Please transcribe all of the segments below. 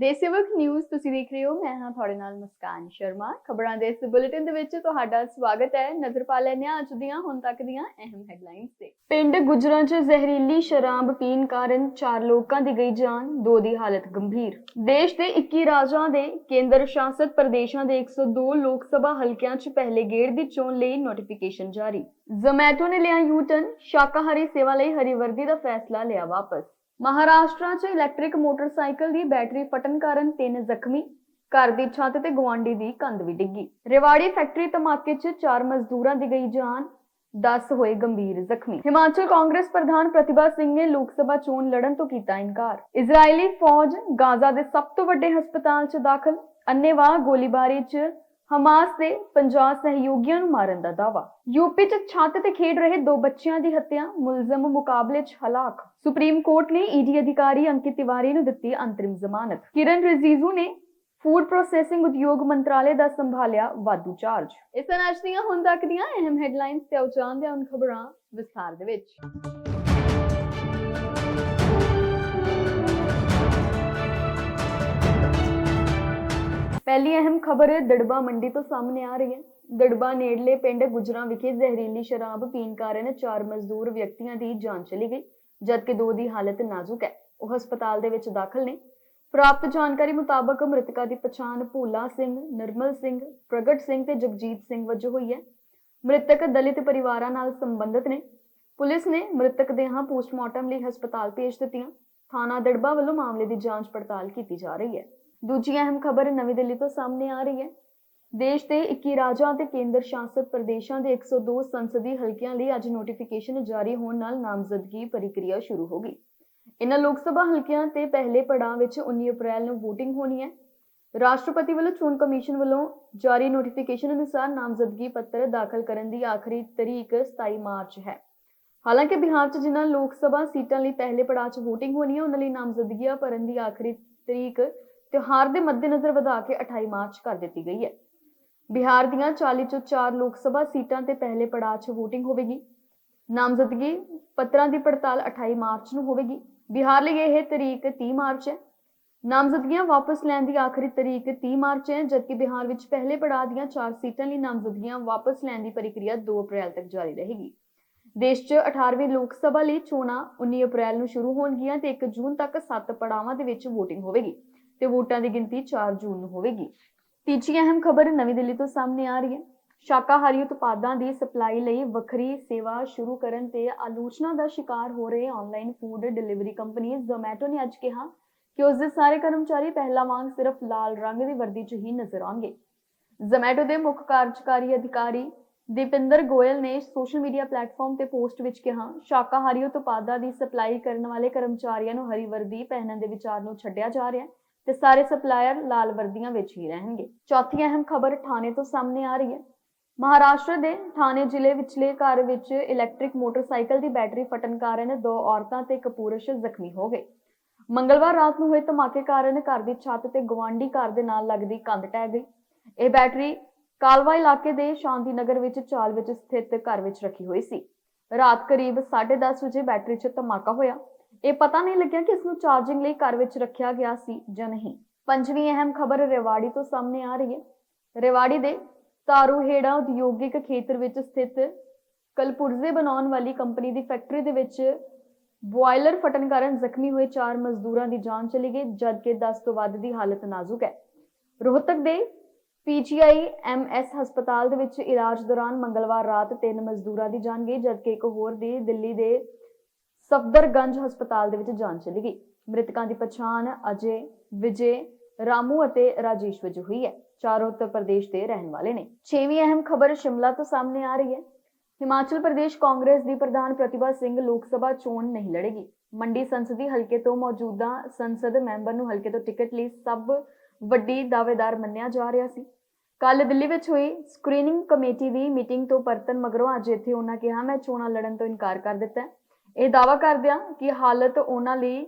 ਦੇਸ਼ਸੇਵਕ news ਤੁਸੀਂ ਦੇਖ ਰਹੇ ਹੋ, ਮੈਂ ਹਾਂ ਤੁਹਾਡੇ ਨਾਲ ਮੁਸਕਾਨ ਸ਼ਰਮਾ। ਖਬਰਾਂ ਦੇ ਇਸ ਬੁਲੇਟਿਨ ਦੇ ਵਿੱਚ ਤੁਹਾਡਾ ਸਵਾਗਤ ਹੈ। ਨਜ਼ਰ ਪਾ ਲੈਂਦੇ ਹਾਂ ਅੱਜ ਦੀਆਂ, ਹੁਣ ਤੱਕ ਦੀਆਂ ਅਹਿਮ ਹੈਡਲਾਈਨਸ ਤੇ। ਪਿੰਡ ਗੁਜਰਾਂ 'ਚ ਜ਼ਹਿਰੀਲੀ ਸ਼ਰਾਬ ਪੀਣ ਕਾਰਨ 4 ਲੋਕਾਂ ਦੀ ਗਈ ਜਾਨ, ਦੋ ਦੀ ਹਾਲਤ ਗੰਭੀਰ। ਦੇਸ਼ ਦੇ 21 ਰਾਜਾਂ ਦੇ ਕੇਂਦਰ ਸ਼ਾਸਿਤ ਪ੍ਰਦੇਸ਼ਾਂ ਦੇ 102 ਲੋਕ ਸਭਾ ਹਲਕਿਆਂ 'ਚ ਪਹਿਲੇ ਗੇੜ ਦੀ ਚੋਣ ਲਈ ਨੋਟੀਫਿਕੇਸ਼ਨ ਜਾਰੀ। ਜ਼ੋਮੈਟੋ ਨੇ ਲਿਆ ਯੂ-ਟਰਨ ਸ਼ਾਕਾਹਾਰੀ ਸੇਵਾ ਲਈ ਹਰੀ ਵਰਦੀ ਦਾ ਫੈਸਲਾ ਲਿਆ ਵਾਪਸ। ਮਹਾਰਾਸ਼ਟਰ 'ਚ ਇਲੈਕਟ੍ਰਿਕ ਮੋਟਰਸਾਈਕਲ ਦੀ ਬੈਟਰੀ ਫਟਣ ਕਾਰਨ ਤਿੰਨ ਜ਼ਖਮੀ, ਘਰ ਦੀ ਛੱਤ ਤੇ ਗਵਾਂਡੀ ਦੀ ਕੰਧ ਵੀ ਡਿੱਗੀ। ਰੇਵਾੜੀ ਫੈਕਟਰੀ ਧਮਾਕੇ 'ਚ ਚਾਰ ਮਜ਼ਦੂਰਾਂ ਦੀ ਗਈ ਜਾਨ 10 ਹੋਏ ਗੰਭੀਰ ਜ਼ਖਮੀ। ਹਿਮਾਚਲ ਕਾਂਗਰਸ ਪ੍ਰਧਾਨ ਪ੍ਰਤਿਭਾ ਸਿੰਘ ਨੇ ਲੋਕ ਸਭਾ ਚੋਣ ਲੜਨ ਤੋਂ ਕੀਤਾ ਇਨਕਾਰ। ਇਜ਼ਰਾਈਲੀ ਫੌਜ ਗਾਜ਼ਾ ਦੇ ਸਭ ਤੋਂ ਵੱਡੇ ਹਸਪਤਾਲ 'ਚ ਦਾਖਲ ਅੰਨੇਵਾਹ ਗੋਲੀਬਾਰੀ 'ਚ ਹਮਾਸ ਦੇ 50 ਸਹਿਯੋਗੀਆਂ ਨੂੰ ਮਾਰਨ ਦਾ ਦਾਵਾ ਯੂਪੀ 'ਚ ਛੱਤ ਤੇ ਖੇਡ ਰਹੇ ਦੋ ਬੱਚਿਆਂ ਦੀ ਹੱਤਿਆ, ਮੁਲਜ਼ਮ ਮੁਕਾਬਲੇ 'ਚ ਹਲਾਕ। ਸੁਪਰੀਮ ਕੋਰਟ ਨੇ ਈਡੀ ਅਧਿਕਾਰੀ ਅੰਕਿਤ ਤਿਵਾਰੀ ਨੂੰ ਦਿੱਤੀ ਅੰਤਰਿਮ ਜ਼ਮਾਨਤ। ਕਿਰਨ ਰਿਜ਼ੀਜ਼ੂ ਨੇ ਫੂਡ ਪ੍ਰੋਸੈਸਿੰਗ ਉਦਯੋਗ ਮੰਤਰਾਲੇ ਦਾ ਸੰਭਾਲਿਆ ਵਾਧੂ ਚਾਰਜ। ਇਸ ਤਰ੍ਹਾਂ ਅੱਜ ਦੀਆਂ ਹੁਣ ਤੱਕ ਦੀਆਂ ਅਹਿਮ ਹੈਡਲਾਈਨਸ ਤੇ ਆਓ ਜਾਣਦੇ ਹਾਂ ਖਬਰਾਂ ਵਿਸਥਾਰ ਦੇ ਵਿੱਚ। ਪਹਿਲੀ ਅਹਿਮ ਖਬਰ ਦੜਬਾ ਮੰਡੀ ਤੋਂ ਸਾਹਮਣੇ ਆ ਰਹੀ ਹੈ। ਦੜਬਾ ਨੇੜਲੇ ਪਿੰਡ ਗੁਜਰਾਂ ਵਿਖੇ ਜ਼ਹਿਰੀਲੀ ਸ਼ਰਾਬ ਪੀਣ ਕਾਰਨ ਚਾਰ ਮਜ਼ਦੂਰ ਵਿਅਕਤੀਆਂ ਦੀ ਜਾਨ ਚਲੀ ਗਈ, ਜਦਕਿ ਦੋ ਦੀ ਹਾਲਤ ਨਾਜ਼ੁਕ ਹੈ। ਉਹ ਹਸਪਤਾਲ ਦੇ ਵਿੱਚ ਦਾਖਲ ਨੇ। ਪ੍ਰਾਪਤ ਜਾਣਕਾਰੀ ਮੁਤਾਬਕ ਮ੍ਰਿਤਕਾਂ ਦੀ ਪਛਾਣ ਭੂਲਾ ਸਿੰਘ, ਨਿਰਮਲ ਸਿੰਘ, ਪ੍ਰਗਟ ਸਿੰਘ ਤੇ ਜਗਜੀਤ ਸਿੰਘ ਵਜੋਂ ਹੋਈ ਹੈ। ਮ੍ਰਿਤਕ ਦਲਿਤ ਪਰਿਵਾਰਾਂ ਨਾਲ ਸੰਬੰਧਿਤ ਨੇ। ਪੁਲਿਸ ਨੇ ਮ੍ਰਿਤਕ ਦੇਹਾਂ ਪੋਸਟਮਾਰਟਮ ਲਈ ਹਸਪਤਾਲ ਭੇਜ ਦਿੱਤੀਆਂ। ਥਾਣਾ ਦੜਬਾ ਵੱਲੋਂ ਮਾਮਲੇ ਦੀ ਜਾਂਚ ਪੜਤਾਲ ਕੀਤੀ ਜਾ ਰਹੀ ਹੈ। ਦੂਜੀ ਅਹਿਮ ਖਬਰ ਨਵੀਂ ਦਿੱਲੀ ਤੋਂ ਸਾਹਮਣੇ ਆ ਰਹੀ ਹੈ। ਦੇਸ਼ ਦੇ 21 ਰਾਜਾਂ ਤੇ ਕੇਂਦਰ ਸ਼ਾਸਿਤ ਪ੍ਰਦੇਸ਼ਾਂ ਦੇ 102 ਸੰਸਦੀ ਹਲਕਿਆਂ ਲਈ ਅੱਜ ਨੋਟੀਫਿਕੇਸ਼ਨ ਜਾਰੀ ਹੋਣ ਨਾਲ ਨਾਮਜ਼ਦਗੀ ਪ੍ਰਕਿਰਿਆ ਸ਼ੁਰੂ ਹੋ ਗਈ। ਇਨ੍ਹਾਂ ਲੋਕ ਸਭਾ ਹਲਕਿਆਂ ਤੇ ਪਹਿਲੇ ਪੜਾਅ ਵਿੱਚ 19 ਅਪ੍ਰੈਲ ਨੂੰ VOTING ਹੋਣੀ ਹੈ। ਰਾਸ਼ਟਰਪਤੀ ਵੱਲੋਂ ਚੋਣ ਕਮਿਸ਼ਨ ਵੱਲੋਂ ਜਾਰੀ ਨੋਟੀਫਿਕੇਸ਼ਨ ਅਨੁਸਾਰ ਨਾਮਜ਼ਦਗੀ ਪੱਤਰ ਦਾਖਲ ਕਰਨ ਦੀ ਆਖਰੀ ਤਰੀਕ 27 ਮਾਰਚ ਹੈ। ਹਾਲਾਂਕਿ ਬਿਹਾਰ 'ਚ ਜਿਨ੍ਹਾਂ ਲੋਕ ਸਭਾ ਸੀਟਾਂ ਲਈ ਪਹਿਲੇ ਪੜਾਅ 'ਚ VOTING ਹੋਣੀ ਹੈ, ਉਹਨਾਂ ਲਈ ਨਾਮਜ਼ਦਗੀਆਂ ਭਰਨ ਦੀ ਆਖਰੀ ਤਰੀਕ ਤਿਉਹਾਰ ਦੇ ਮੱਦੇਨਜ਼ਰ ਵਧਾ ਕੇ 28 ਮਾਰਚ ਕਰ ਦਿੱਤੀ ਗਈ ਹੈ। ਬਿਹਾਰ ਦੀਆਂ 40 ਚੋਂ 4 ਲੋਕ ਸਭਾ ਸੀਟਾਂ ਤੇ ਪਹਿਲੇ ਪੜਾਅ 'ਚ VOTING ਹੋਵੇਗੀ। ਨਾਮਜ਼ਦਗੀ ਪੱਤਰਾਂ ਦੀ ਪੜਤਾਲ 28 ਮਾਰਚ ਨੂੰ ਹੋਵੇਗੀ। ਬਿਹਾਰ ਲਈ ਇਹ ਤਰੀਕ 30 ਮਾਰਚ ਹੈ। ਨਾਮਜ਼ਦਗੀਆਂ ਵਾਪਸ ਲੈਣ ਦੀ ਆਖਰੀ ਤਰੀਕ 30 ਮਾਰਚ ਹੈ, ਜਦਕਿ ਬਿਹਾਰ ਵਿੱਚ ਪਹਿਲੇ ਪੜਾਅ ਦੀਆਂ 4 ਸੀਟਾਂ ਲਈ ਨਾਮਜ਼ਦਗੀਆਂ ਵਾਪਸ ਲੈਣ ਦੀ ਪ੍ਰਕਿਰਿਆ 2 ਅਪ੍ਰੈਲ ਤੱਕ ਜਾਰੀ ਰਹੇਗੀ। ਦੇਸ਼ 'ਚ 18ਵੀਂ ਲੋਕ ਸਭਾ ਲਈ ਚੋਣਾਂ 19 ਅਪ੍ਰੈਲ ਨੂੰ ਸ਼ੁਰੂ ਹੋਣਗੀਆਂ ਤੇ 1 ਜੂਨ ਤੱਕ 7 ਪੜਾਵਾਂ ਦੇ ਵਿੱਚ VOTING ਹੋਵੇਗੀ। ਤੇ ਵੋਟਾਂ ਦੀ ਗਿਣਤੀ 4 ਜੂਨ ਨੂੰ ਹੋਵੇਗੀ। ਤੀਜੀ ਅਹਿਮ ਖਬਰ ਨਵੀਂ ਦਿੱਲੀ ਤੋਂ ਸਾਹਮਣੇ ਆ ਰਹੀ ਹੈ। ਸ਼ਾਕਾਹਾਰੀ ਉਤਪਾਦਾਂ ਦੀ ਸਪਲਾਈ ਲਈ ਵੱਖਰੀ ਸੇਵਾ ਸ਼ੁਰੂ ਕਰਨ ਤੇ ਆਲੋਚਨਾ ਦਾ ਸ਼ਿਕਾਰ ਹੋ ਰਹੇ online food delivery company Zomato ਨੇ ਅੱਜ ਕਿਹਾ ਕਿ ਉਸ ਦੇ ਸਾਰੇ ਕਰਮਚਾਰੀ ਪਹਿਲਾਂ ਵਾਂਗ ਸਿਰਫ ਲਾਲ ਰੰਗ ਦੀ ਵਰਦੀ 'ਚ ਹੀ ਨਜ਼ਰ ਆਉਣਗੇ। ਜ਼ੋਮੈਟੋ ਦੇ ਮੁੱਖ ਕਾਰਜਕਾਰੀ ਅਧਿਕਾਰੀ ਦੀਪਿੰਦਰ ਗੋਇਲ ਨੇ ਸੋਸ਼ਲ ਮੀਡੀਆ ਪਲੇਟਫਾਰਮ ਤੇ ਪੋਸਟ ਵਿੱਚ ਕਿਹਾ, ਸ਼ਾਕਾਹਾਰੀ ਉਤਪਾਦਾਂ ਦੀ ਸਪਲਾਈ ਕਰਨ ਵਾਲੇ ਕਰਮਚਾਰੀਆਂ ਨੂੰ ਹਰੀ ਵਰਦੀ ਪਹਿਨਣ ਦੇ ਵਿਚਾਰ ਨੂੰ ਛੱਡਿਆ ਜਾ ਰਿਹਾ ਹੈ। ਤੇ ਸਾਰੇ ਸਪਲਾਇਰ ਲਾਲ ਵਰਦੀਆਂ ਵਿੱਚ ਹੀ ਰਹਿਣਗੇ। ਚੌਥੀ ਅਹਿਮ ਖਬਰ ਥਾਣੇ ਤੋਂ ਸਾਹਮਣੇ ਆ ਰਹੀ ਹੈ। ਮਹਾਰਾਸ਼ਟਰ ਦੇ ਥਾਣੇ ਜ਼ਿਲ੍ਹੇ ਵਿਚਲੇ ਘਰ ਵਿੱਚ ਇਲੈਕਟ੍ਰਿਕ ਮੋਟਰਸਾਈਕਲ ਦੀ ਬੈਟਰੀ ਫਟਣ ਕਾਰਨ ਦੋ ਔਰਤਾਂ ਤੇ ਇੱਕ ਪੁਰਸ਼ ਜ਼ਖਮੀ ਹੋ ਗਏ। ਮੰਗਲਵਾਰ ਰਾਤ ਨੂੰ ਹੋਏ ਧਮਾਕੇ ਕਾਰਨ ਘਰ ਦੀ ਛੱਤ ਤੇ ਗਵਾਂਢੀ ਘਰ ਦੇ ਨਾਲ ਲੱਗਦੀ ਕੰਧ ਟਹਿ ਗਈ। ਇਹ ਬੈਟਰੀ ਕਾਲਵਾ ਇਲਾਕੇ ਦੇ ਸ਼ਾਂਤੀ ਨਗਰ ਵਿੱਚ ਚਾਲ ਵਿੱਚ ਸਥਿਤ ਘਰ ਵਿੱਚ ਰੱਖੀ ਹੋਈ ਸੀ। ਰਾਤ ਕਰੀਬ 10:30 ਵਜੇ ਬੈਟਰੀ 'ਚ ਧਮਾਕਾ ਹੋਇਆ। ਇਹ ਪਤਾ ਨਹੀਂ ਲੱਗਿਆ ਕਿ ਇਸ ਨੂੰ ਚਾਰਜਿੰਗ ਲਈ ਘਰ ਵਿੱਚ ਰੱਖਿਆ ਗਿਆ ਸੀ ਜਾਂ ਨਹੀਂ। ਪੰਜਵੀਂ ਅਹਿਮ ਖਬਰ ਰੇਵਾੜੀ ਤੋਂ ਸਾਹਮਣੇ ਆ ਰਹੀ ਹੈ। ਰੇਵਾੜੀ ਦੇ ਤਾਰੂਹੇੜਾ ਉਦਯੋਗਿਕ ਖੇਤਰ ਵਿੱਚ ਸਥਿਤ ਕਲਪੁਰਜ਼ੇ ਬਣਾਉਣ ਵਾਲੀ ਕੰਪਨੀ ਦੀ ਫੈਕਟਰੀ ਦੇ ਵਿੱਚ ਬੋਇਲਰ ਫਟਣ ਕਾਰਨ ਜ਼ਖਮੀ ਹੋਏ ਚਾਰ ਮਜ਼ਦੂਰਾਂ ਦੀ ਜਾਨ ਚਲੀ ਗਈ, ਜਦਕਿ 10 ਤੋਂ ਵੱਧ ਦੀ ਹਾਲਤ ਨਾਜ਼ੁਕ ਹੈ। ਰੋਹਤਕ ਦੇ ਪੀਜੀਆਈ ਐਮਐਸ ਹਸਪਤਾਲ ਦੇ ਵਿੱਚ ਇਲਾਜ ਦੌਰਾਨ ਮੰਗਲਵਾਰ ਰਾਤ ਤਿੰਨ ਮਜ਼ਦੂਰਾਂ ਦੀ ਜਾਨ ਗਈ, ਜਦਕਿ ਇੱਕ ਹੋਰ ਦੀ ਦਿੱਲੀ ਦੇ ਸਫਦਰਗੰਜ ਹਸਪਤਾਲ ਦੇ ਵਿੱਚ ਜਾਨ ਚਲੀ ਗਈ। ਮ੍ਰਿਤਕਾਂ ਦੀ ਪਛਾਣ ਅਜੇ ਵਿਜੇ ਰਾਮੂ ਅਤੇ ਰਾਜੇਸ਼ ਵਜੋਂ ਹੋਈ ਹੈ। ਚਾਰੋਂ ਉੱਤਰ ਪ੍ਰਦੇਸ਼ ਦੇ ਰਹਿਣ ਵਾਲੇ ਨੇ। ਛੇਵੀਂ ਅਹਿਮ ਖਬਰ ਸ਼ਿਮਲਾ ਤੋਂ ਸਾਹਮਣੇ ਆ ਰਹੀ ਹੈ। ਹਿਮਾਚਲ ਪ੍ਰਦੇਸ਼ ਕਾਂਗਰਸ ਦੀ ਪ੍ਰਧਾਨ ਪ੍ਰਤਿਭਾ ਸਿੰਘ ਲੋਕ ਸਭਾ ਚੋਣ ਨਹੀਂ ਲੜੇਗੀ। ਮੰਡੀ ਸੰਸਦੀ ਹਲਕੇ ਤੋਂ ਮੌਜੂਦਾ ਸੰਸਦ ਮੈਂਬਰ ਨੂੰ ਹਲਕੇ ਤੋਂ ਟਿਕਟ ਲਈ ਸਭ ਵੱਡੀ ਦਾਅਵੇਦਾਰ ਮੰਨਿਆ ਜਾ ਰਿਹਾ ਸੀ। ਕੱਲ ਦਿੱਲੀ ਵਿੱਚ ਹੋਈ ਸਕਰੀਨਿੰਗ ਕਮੇਟੀ ਦੀ ਮੀਟਿੰਗ ਤੋਂ ਪਰਤਨ ਮਗਰੋਂ ਅੱਜ ਇੱਥੇ ਉਹਨਾਂ ਕਿਹਾ, ਮੈਂ ਚੋਣਾਂ ਲੜਨ ਤੋਂ ਇਨਕਾਰ ਕਰ ਦਿੱਤਾ ਇਹ ਦਾਵਾ ਕਰਦਿਆਂ ਕਿ ਹਾਲਤ ਉਹਨਾਂ ਲਈ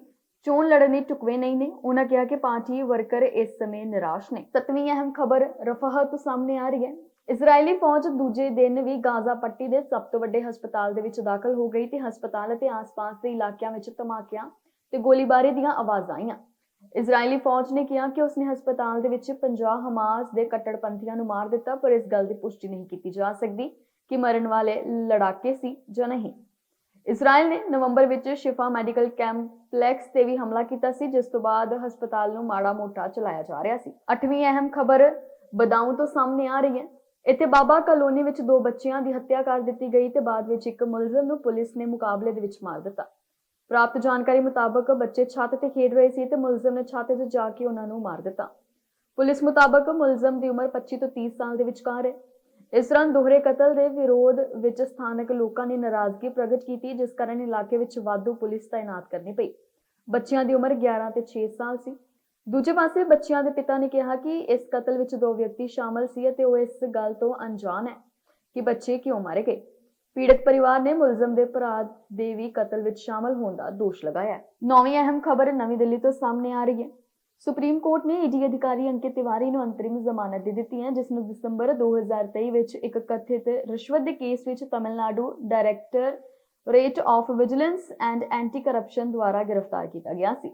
ਚੋਣ ਲੜਨ ਲਈ ਟੁਕਵੇਂ ਨਹੀਂ ਨੇ। ਉਹਨਾਂ ਕਿਹਾ ਕਿ ਪਾਰਟੀ ਵਰਕਰ ਇਸ ਸਮੇਂ ਨਿਰਾਸ਼ ਨੇ। ਸਤਵੀਂ ਅਹਿਮ ਖਬਰ ਰਫਾਹ ਤੋਂ ਸਾਹਮਣੇ ਆ ਰਹੀ ਹੈ। ਇਜ਼ਰਾਈਲੀ ਫੌਜ ਦੂਜੇ ਦਿਨ ਵੀ ਗਾਜ਼ਾ ਪੱਟੀ ਦੇ ਸਭ ਤੋਂ ਵੱਡੇ ਹਸਪਤਾਲ ਦੇ ਵਿੱਚ ਦਾਖਲ ਹੋ ਗਈ ਤੇ ਹਸਪਤਾਲ ਅਤੇ ਆਸ-ਪਾਸ ਦੇ ਇਲਾਕਿਆਂ ਵਿੱਚ ਧਮਾਕਿਆਂ ਤੇ ਗੋਲੀਬਾਰੀ ਦੀਆਂ ਆਵਾਜ਼ਾਂ ਆਈਆਂ। ਇਜ਼ਰਾਈਲੀ ਫੌਜ ਨੇ ਕਿਹਾ ਕਿ ਉਸਨੇ ਹਸਪਤਾਲ ਦੇ ਵਿੱਚ 50 ਹਮਾਸ ਦੇ ਕੱਟੜਪੰਥੀਆਂ ਨੂੰ ਮਾਰ ਦਿੱਤਾ, ਪਰ ਇਸ ਗੱਲ ਦੀ ਪੁਸ਼ਟੀ ਨਹੀਂ ਕੀਤੀ ਜਾ ਸਕਦੀ ਕਿ ਮਰਨ ਵਾਲੇ ਲੜਾਕੇ ਸੀ ਜਾਂ ਨਹੀਂ। ਇਜ਼ਰਾਈਲ ਨੇ ਨਵੰਬਰ ਵਿੱਚ ਸ਼ਿਫਾ ਮੈਡੀਕਲ ਕੈਂਪਲੈਕਸ ਤੇ ਵੀ ਹਮਲਾ ਕੀਤਾ ਸੀ, ਜਿਸ ਤੋਂ ਬਾਅਦ ਹਸਪਤਾਲ ਨੂੰ ਮਾੜਾ ਮੋਟਾ ਚਲਾਇਆ ਜਾ ਰਿਹਾ ਸੀ। ਅੱਠਵੀਂ ਅਹਿਮ ਖਬਰ ਬਦਾਊਂ ਤੋਂ ਸਾਹਮਣੇ ਆ ਰਹੀ ਹੈ। ਇੱਥੇ ਬਾਬਾ ਕਲੋਨੀ ਵਿੱਚ ਦੋ ਬੱਚਿਆਂ ਦੀ ਹੱਤਿਆ ਕਰ ਦਿੱਤੀ ਗਈ ਤੇ ਬਾਅਦ ਵਿੱਚ ਇੱਕ ਮੁਲਜ਼ਮ ਨੂੰ ਪੁਲਿਸ ਨੇ ਮੁਕਾਬਲੇ ਦੇ ਵਿੱਚ ਮਾਰ ਦਿੱਤਾ। ਪ੍ਰਾਪਤ ਜਾਣਕਾਰੀ ਮੁਤਾਬਕ ਬੱਚੇ ਛੱਤ ਤੇ ਖੇਡ ਰਹੇ ਸੀ ਤੇ ਮੁਲਜ਼ਮ ਨੇ ਛੱਤ ਤੇ ਜਾ ਕੇ ਉਹਨਾਂ ਨੂੰ ਮਾਰ ਦਿੱਤਾ। ਪੁਲਿਸ ਮੁਤਾਬਕ ਮੁਲਜ਼ਮ ਦੀ ਉਮਰ 25 ਤੋਂ 30 ਸਾਲ ਦੇ ਵਿਚਕਾਰ ਹੈ। ਇਸ ਦੌਰਾਨ ਦੋਹਰੇ ਕਤਲ ਦੇ ਵਿਰੋਧ ਵਿੱਚ ਸਥਾਨਕ ਲੋਕਾਂ ਨੇ ਨਾਰਾਜ਼ਗੀ ਪ੍ਰਗਟ ਕੀਤੀ, ਜਿਸ ਕਾਰਨ ਇਲਾਕੇ ਵਿੱਚ ਵਾਧੂ ਪੁਲਿਸ ਤਾਇਨਾਤ ਕਰਨੀ ਪਈ। ਬੱਚਿਆਂ ਦੀ ਉਮਰ 11 ਤੇ 6 ਸਾਲ ਸੀ। ਦੂਜੇ ਪਾਸੇ ਬੱਚਿਆਂ ਦੇ ਪਿਤਾ ਨੇ ਕਿਹਾ ਕਿ ਇਸ ਕਤਲ ਵਿੱਚ ਦੋ ਵਿਅਕਤੀ ਸ਼ਾਮਲ ਸੀ ਅਤੇ ਉਹ ਇਸ ਗੱਲ ਤੋਂ ਅਣਜਾਣ ਹੈ ਕਿ ਬੱਚੇ ਕਿਉਂ ਮਾਰੇ ਗਏ। ਪੀੜਤ ਪਰਿਵਾਰ ਨੇ ਮੁਲਜ਼ਮ ਦੇ ਭਰਾ ਦੇ ਵੀ ਕਤਲ ਵਿੱਚ ਸ਼ਾਮਲ ਹੋਣ ਦਾ ਦੋਸ਼ ਲਗਾਇਆ ਹੈ। ਨੌਵੀਂ ਅਹਿਮ ਖਬਰ ਨਵੀਂ ਦਿੱਲੀ ਤੋਂ ਸਾਹਮਣੇ ਆ ਰਹੀ ਹੈ। ਸੁਪਰੀਮ ਕੋਰਟ ਨੇ ਈਡੀ ਅਧਿਕਾਰੀ ਅੰਕਿਤ ਤਿਵਾਰੀ ਨੂੰ ਅੰਤਰਿਮ ਜ਼ਮਾਨਤ ਦੇ ਦਿੱਤੀ ਹੈ ਜਿਸ ਨੂੰ ਦਸੰਬਰ 2023 ਵਿੱਚ ਇੱਕ ਕਥਿਤ ਰਿਸ਼ਵਤ ਦੇ ਕੇਸ ਵਿੱਚ Tamil Nadu directorate of vigilance and anti corruption ਦੁਆਰਾ ਗ੍ਰਿਫਤਾਰ ਕੀਤਾ ਗਿਆ ਸੀ।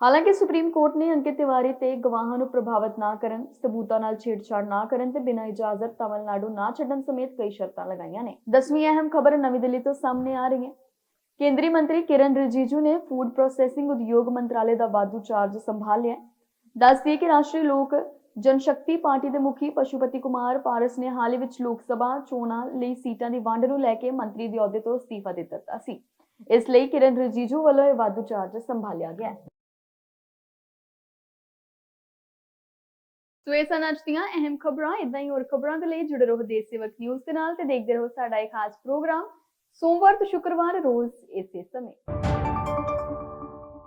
ਹਾਲਾਂਕਿ ਸੁਪਰੀਮ ਕੋਰਟ ਨੇ ਅੰਕਿਤ ਤਿਵਾਰੀ ਤੇ ਗਵਾਹਾਂ ਨੂੰ ਪ੍ਰਭਾਵਿਤ ਨਾ ਕਰਨ, ਸਬੂਤਾਂ ਨਾਲ ਛੇੜਛਾੜ ਨਾ ਕਰਨ ਤੇ ਬਿਨਾਂ ਇਜਾਜ਼ਤ ਤਮਿਲਨਾਡੂ ਨਾ ਛੱਡਣ ਸਮੇਤ ਕਈ ਸ਼ਰਤਾਂ ਲਗਾਈਆਂ ਨੇ। ਦਸਵੀਂ ਅਹਿਮ ਖਬਰ ਨਵੀਂ ਦਿੱਲੀ ਤੋਂ ਸਾਹਮਣੇ ਆ ਰਹੀ ਹੈ। ਕੇਂਦਰੀ ਮੰਤਰੀ ਕਿਰਨ ਰਿਜੀਜੂ ਨੇ ਫੂਡ ਪ੍ਰੋਸੈਸਿੰਗ ਉਦਯੋਗ ਮੰਤਰਾਲੇ ਦਾ ਵਾਧੂ ਚਾਰਜ ਸੰਭਾਲਿਆ ਹੈ। ਦੱਸਦੀ ਕਿ ਰਾਸ਼ਟਰੀ ਲੋਕ ਜਨਸ਼ਕਤੀ ਪਾਰਟੀ ਦੇ ਮੁਖੀ ਪਸ਼ੂਪਤੀ ਕੁਮਾਰ ਪਾਰਸ ਨੇ ਹਾਲ ਹੀ ਵਿੱਚ ਲੋਕ ਸਭਾ ਚੋਣਾਂ ਲਈ ਸੀਟਾਂ ਦੀ ਵੰਡ ਨੂੰ ਲੈ ਕੇ ਮੰਤਰੀ ਦੇ ਅਹੁਦੇ ਤੋਂ ਅਸਤੀਫਾ ਦੇ ਦਿੱਤਾ ਸੀ। ਇਸ ਲਈ ਕਿਰਨ ਰਿਜੀਜੂ ਵੱਲੋਂ ਇਹ ਵਾਧੂ ਚਾਰਜ ਸੰਭਾਲਿਆ ਗਿਆ ਸੋ ਇਹ ਸਨ ਅੱਜ ਦੀਆਂ ਅਹਿਮ ਖਬਰਾਂ। ਇਦਾਂ ਹੀ ਹੋਰ ਖਬਰਾਂ ਦੇ ਲਈ ਜੁੜੇ ਰਹੋ ਦੇਸ਼ ਸੇਵਕ ਨਿਊਜ਼ ਦੇ ਨਾਲ ਤੇ ਦੇਖਦੇ ਰਹੋ ਸਾਡਾ ਇਹ ਖਾਸ ਪ੍ਰੋਗਰਾਮ। ਸੋਮਵਾਰ ਤੋਂ ਸ਼ੁੱਕਰਵਾਰ ਰੋਜ਼ ਇਸੇ ਸਮੇਂ।